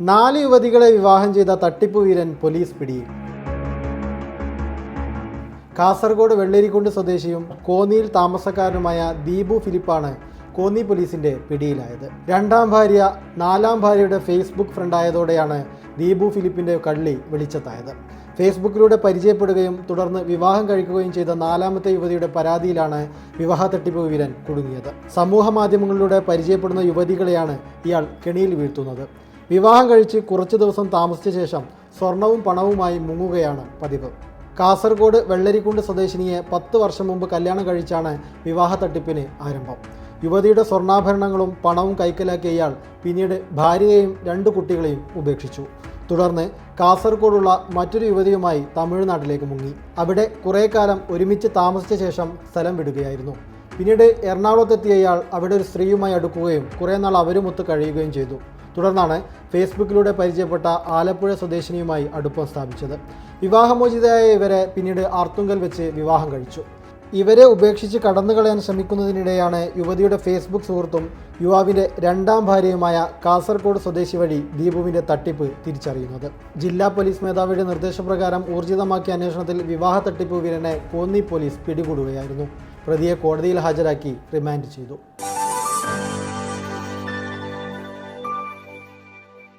നാല് യുവതികളെ വിവാഹം ചെയ്ത തട്ടിപ്പ് വീരൻ പോലീസ് പിടിയിൽ. കാസർഗോഡ് വെള്ളരിക്കുണ്ട് സ്വദേശിയും കോന്നിയിൽ താമസക്കാരനുമായ ദീപു ഫിലിപ്പാണ് കോന്നി പോലീസിന്റെ പിടിയിലായത്. രണ്ടാം ഭാര്യ നാലാം ഭാര്യയുടെ ഫേസ്ബുക്ക് ഫ്രണ്ടായതോടെയാണ് ദീപു ഫിലിപ്പിന്റെ കള്ളി വെളിച്ചത്തായത്. ഫേസ്ബുക്കിലൂടെ പരിചയപ്പെടുകയും തുടർന്ന് വിവാഹം കഴിക്കുകയും ചെയ്ത നാലാമത്തെ യുവതിയുടെ പരാതിയിലാണ് വിവാഹ തട്ടിപ്പ് വീരൻ കുടുങ്ങിയത്. സമൂഹ മാധ്യമങ്ങളിലൂടെ പരിചയപ്പെടുന്ന യുവതികളെയാണ് ഇയാൾ കെണിയിൽ വീഴ്ത്തുന്നത്. വിവാഹം കഴിച്ച് കുറച്ച് ദിവസം താമസിച്ച ശേഷം സ്വർണവും പണവുമായി മുങ്ങുകയാണ് പതിവ്. കാസർഗോഡ് വെള്ളരിക്കുണ്ട് സ്വദേശിനിയെ പത്ത് വർഷം മുമ്പ് കല്യാണം കഴിച്ചാണ് വിവാഹ തട്ടിപ്പിന് ആരംഭം. യുവതിയുടെ സ്വർണാഭരണങ്ങളും പണവും കൈക്കലാക്കിയ ഇയാൾ പിന്നീട് ഭാര്യയെയും രണ്ട് കുട്ടികളെയും ഉപേക്ഷിച്ചു. തുടർന്ന് കാസർഗോഡുള്ള മറ്റൊരു യുവതിയുമായി തമിഴ്നാട്ടിലേക്ക് മുങ്ങി. അവിടെ കുറേ കാലം ഒരുമിച്ച് താമസിച്ച ശേഷം സ്ഥലം വിടുകയായിരുന്നു. പിന്നീട് എറണാകുളത്തെത്തിയ ഇയാൾ അവിടെ ഒരു സ്ത്രീയുമായി അടുക്കുകയും കുറേ നാൾ അവരുമൊത്ത് കഴിയുകയും ചെയ്തു. തുടർന്നാണ് ഫേസ്ബുക്കിലൂടെ പരിചയപ്പെട്ട ആലപ്പുഴ സ്വദേശിനിയുമായി അടുപ്പം സ്ഥാപിച്ചത്. വിവാഹമോചിതയായ ഇവരെ പിന്നീട് ആർത്തുങ്കൽ വെച്ച് വിവാഹം കഴിച്ചു. ഇവരെ ഉപേക്ഷിച്ച് കടന്നുകളയാൻ ശ്രമിക്കുന്നതിനിടെയാണ് യുവതിയുടെ ഫേസ്ബുക്ക് സുഹൃത്തും യുവാവിന്റെ രണ്ടാം ഭാര്യയുമായ കാസർഗോഡ് സ്വദേശി വഴി ദീപുവിന്റെ തട്ടിപ്പ് തിരിച്ചറിയുന്നത്. ജില്ലാ പോലീസ് മേധാവിയുടെ നിർദ്ദേശപ്രകാരം ഊർജിതമാക്കിയ അന്വേഷണത്തിൽ വിവാഹ തട്ടിപ്പ് വീരനെ കോന്നി പോലീസ് പിടികൂടുകയായിരുന്നു. പ്രതിയെ കോടതിയിൽ ഹാജരാക്കി റിമാൻഡ് ചെയ്തു.